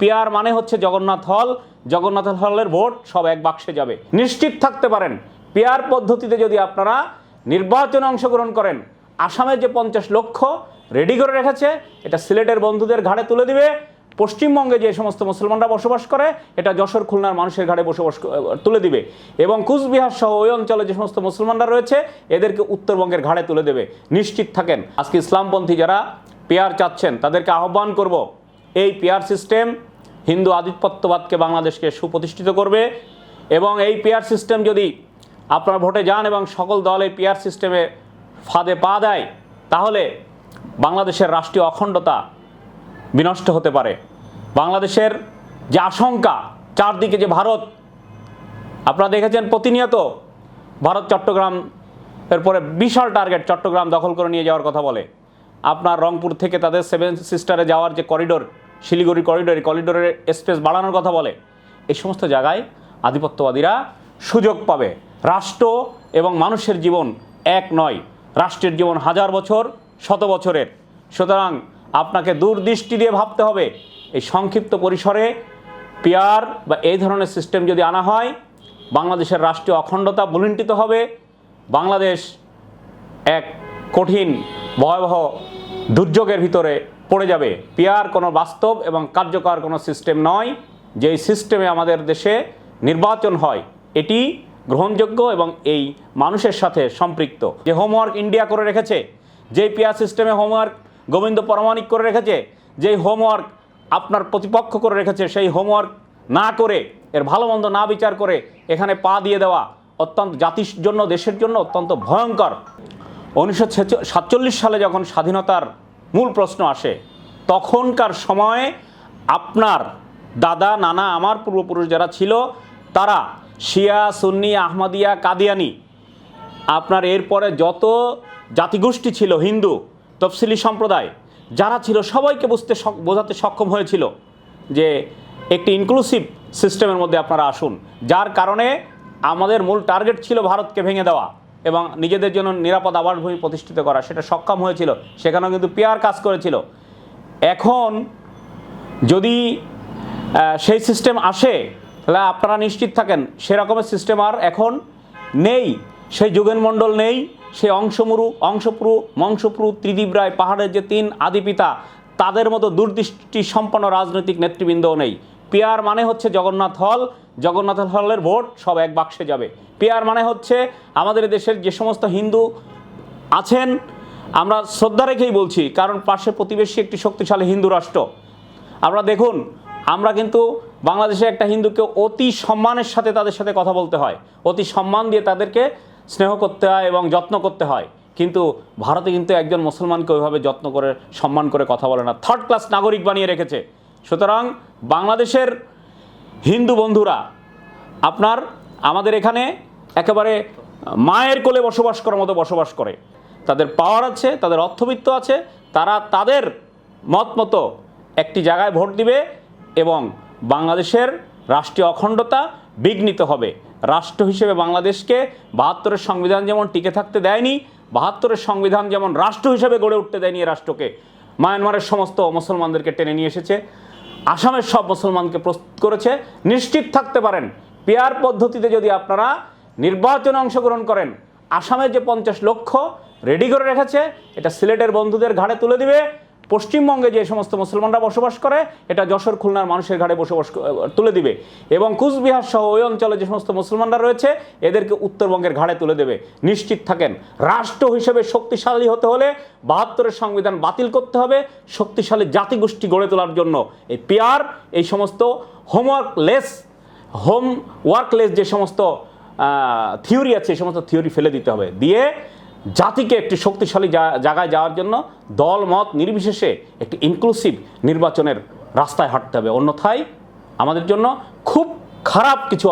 Peer মানে হচ্ছে জগন্নাথ হল। জগন্নাথ হলের ভোট সব এক বাক্সে যাবে। নিশ্চিত থাকতে পারেন পিয়ার পদ্ধতিতে যদি আপনারা নির্বাচনে অংশগ্রহণ করেন আসামের যে পঞ্চাশ লক্ষ রেডি করে রেখেছে, এটা সিলেটের বন্ধুদের ঘাড়ে তুলে দিবে। পশ্চিমবঙ্গে যে সমস্ত মুসলমানরা বসবাস করে, এটা যশোর খুলনার মানুষের ঘাড়ে বসবাস তুলে দিবে। এবং কুচবিহার সহ ওই অঞ্চলে যে সমস্ত মুসলমানরা রয়েছে, এদেরকে উত্তরবঙ্গের ঘাড়ে তুলে দেবে। নিশ্চিত থাকেন। আজকে ইসলামপন্থী যারা পেয়ার চাচ্ছেন, তাদেরকে আহ্বান করব, এই পেয়ার সিস্টেম হিন্দু আধিপত্যবাদকে বাংলাদেশকে সুপ্রতিষ্ঠিত করবে এবং এই পেয়ার সিস্টেম যদি আপনারা ভোটে যান এবং সকল দল এই পেয়ার সিস্টেমে ফাঁদে পা দেয়, তাহলে বাংলাদেশের রাষ্ট্রীয় অখণ্ডতা বিনষ্ট হতে পারে। বাংলাদেশের যে আশঙ্কা, চারদিকে যে ভারত, আপনারা দেখেছেন প্রতিনিয়ত ভারত চট্টগ্রাম এরপরে বিশাল টার্গেট চট্টগ্রাম দখল করে নিয়ে যাওয়ার কথা বলে। আপনার রংপুর থেকে তাদের সেভেন সিস্টারে যাওয়ার যে করিডোর শিলিগুড়ি করিডোর করিডোরের স্পেস বাড়ানোর কথা বলে। এই সমস্ত জায়গায় আধিপত্যবাদীরা সুযোগ পাবে। রাষ্ট্র এবং মানুষের জীবন এক নয়। রাষ্ট্রের জীবন হাজার বছর, শত বছরের। সুতরাং আপনাকে দূরদৃষ্টি দিয়ে ভাবতে হবে, এই সংক্ষিপ্ত পরিসরে পিয়ার বা এই ধরনের সিস্টেম যদি আনা হয়, বাংলাদেশের রাষ্ট্রীয় অখণ্ডতা বুলুণ্ঠিত হবে। বাংলাদেশ এক কঠিন, ভয়াবহ দুর্যোগের ভিতরে পড়ে যাবে। পিয়ার কোনো বাস্তব এবং কার্যকর কোনো সিস্টেম নয়। যেই সিস্টেমে আমাদের দেশে নির্বাচন হয়, এটি গ্রহণযোগ্য এবং এই মানুষের সাথে সম্পৃক্ত। যে হোমওয়ার্ক ইন্ডিয়া করে রেখেছে, যেই পিয়ার সিস্টেমে হোমওয়ার্ক গোবিন্দ পরমাণিক করে রেখেছে, যেই হোমওয়ার্ক আপনার প্রতিপক্ষ করে রেখেছে, সেই হোমওয়ার্ক না করে, এর ভালো মন্দ না বিচার করে, এখানে পা দিয়ে দেওয়া অত্যন্ত জাতির জন্য, দেশের জন্য অত্যন্ত ভয়ঙ্কর। উনিশশো সাতচল্লিশ সালে যখন স্বাধীনতার মূল প্রশ্ন আসে, তখনকার সময়ে আপনার দাদা, নানা, আমার পূর্বপুরুষ যারা ছিল, তারা শিয়া, সুন্নি, আহমদিয়া, কাদিয়ানি, আপনার এরপরে যত জাতিগোষ্ঠী ছিল, হিন্দু, তফসিলি সম্প্রদায়, যারা ছিল, সবাইকে বুঝতে বোঝাতে সক্ষম হয়েছিল যে একটি ইনক্লুসিভ সিস্টেমের মধ্যে আপনারা আসুন, যার কারণে আমাদের মূল টার্গেট ছিল ভারতকে ভেঙে দেওয়া। এবং নিজেদের জন্য নিরাপদ আবাসভূমি প্রতিষ্ঠিত করা, সেটা সক্ষম হয়েছিল, সেখানেও কিন্তু পেয়ার কাজ করেছিল। এখন যদি সেই সিস্টেম আসে, তাহলে আপনারা নিশ্চিত থাকেন, সেরকমের সিস্টেম আর এখন নেই। সেই যোগেন মণ্ডল নেই, সে অংশমুরু, অংশপ্রু, মংসপ্রু ত্রিদীপ রায় পাহাড়ের যে তিন আদিপিতা, তাদের মতো দূরদৃষ্টি সম্পন্ন রাজনৈতিক নেতৃবৃন্দও নেই। পিয়ার মানে হচ্ছে জগন্নাথ হল। জগন্নাথ হলের ভোট সব এক বাক্সে যাবে। পিয়ার মানে হচ্ছে আমাদের দেশের যে সমস্ত হিন্দু আছেন, আমরা শ্রদ্ধা রেখেই বলছি, কারণ পাশে প্রতিবেশী একটি শক্তিশালী হিন্দু রাষ্ট্র। আমরা দেখুন, আমরা কিন্তু বাংলাদেশে একটা হিন্দুকে অতি সম্মানের সাথে তাদের সাথে কথা বলতে হয়। অতি সম্মান দিয়ে তাদেরকে স্নেহ করতে হয় এবং যত্ন করতে হয়। কিন্তু ভারতে কিন্তু একজন মুসলমানকে ওইভাবে যত্ন করে, সম্মান করে কথা বলে না। থার্ড ক্লাস নাগরিক বানিয়ে রেখেছে। সুতরাং বাংলাদেশের হিন্দু বন্ধুরা, আপনার আমাদের এখানে একেবারে মায়ের কোলে বসবাস করার মতো বসবাস করে। তাদের পাওয়ার আছে, তাদের অর্থবিত্ত আছে, তারা তাদের মত মতো একটি জায়গায় ভোট দিবে এবং বাংলাদেশের রাষ্ট্রীয় অখণ্ডতা বিঘ্নিত হবে। রাষ্ট্র হিসেবে বাংলাদেশকে বাহাত্তরের সংবিধান যেমন টিকে থাকতে দেয়নি, বাহাত্তরের সংবিধান যেমন রাষ্ট্র হিসেবে গড়ে উঠতে দেয়নি রাষ্ট্রকে, মায়ানমারের সমস্ত মুসলমানদেরকে টেনে নিয়ে এসেছে। আসামের সব মুসলমানকে প্রস্তুত করেছে। নিশ্চিত থাকতে পারেন পেয়ার পদ্ধতিতে যদি আপনারা নির্বাচনে অংশগ্রহণ করেন আসামের যে পঞ্চাশ লক্ষ রেডি করে রেখেছে, এটা সিলেটের বন্ধুদের ঘাড়ে তুলে দিবে। পশ্চিমবঙ্গে যে সমস্ত মুসলমানরা বসবাস করে, এটা যশোর খুলনার মানুষের ঘাড়ে বসবাস তুলে দিবে। এবং কুচবিহার সহ ওই অঞ্চলে যে সমস্ত মুসলমানরা রয়েছে, এদেরকে উত্তরবঙ্গের ঘাড়ে তুলে দেবে। নিশ্চিত থাকেন, রাষ্ট্র হিসেবে শক্তিশালী হতে হলে বাহাত্তরের সংবিধান বাতিল করতে হবে, শক্তিশালী জাতিগোষ্ঠী গড়ে তোলার জন্য। এই পেয়ার, এই সমস্ত হোমওয়ার্কলেস হোম ওয়ার্কলেস যে সমস্ত থিওরি আছে, এই সমস্ত থিওরি ফেলে দিতে হবে। দিয়ে জাতিকে একটি শক্তিশালী জায়গায় যাওয়ার জন্য দল, মত নির্বিশেষে একটি ইনক্লুসিভ নির্বাচনের রাস্তায় হাঁটতে হবে। অন্যথায় আমাদের জন্য খুব খারাপ কিছু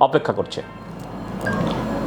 অপেক্ষা করছে।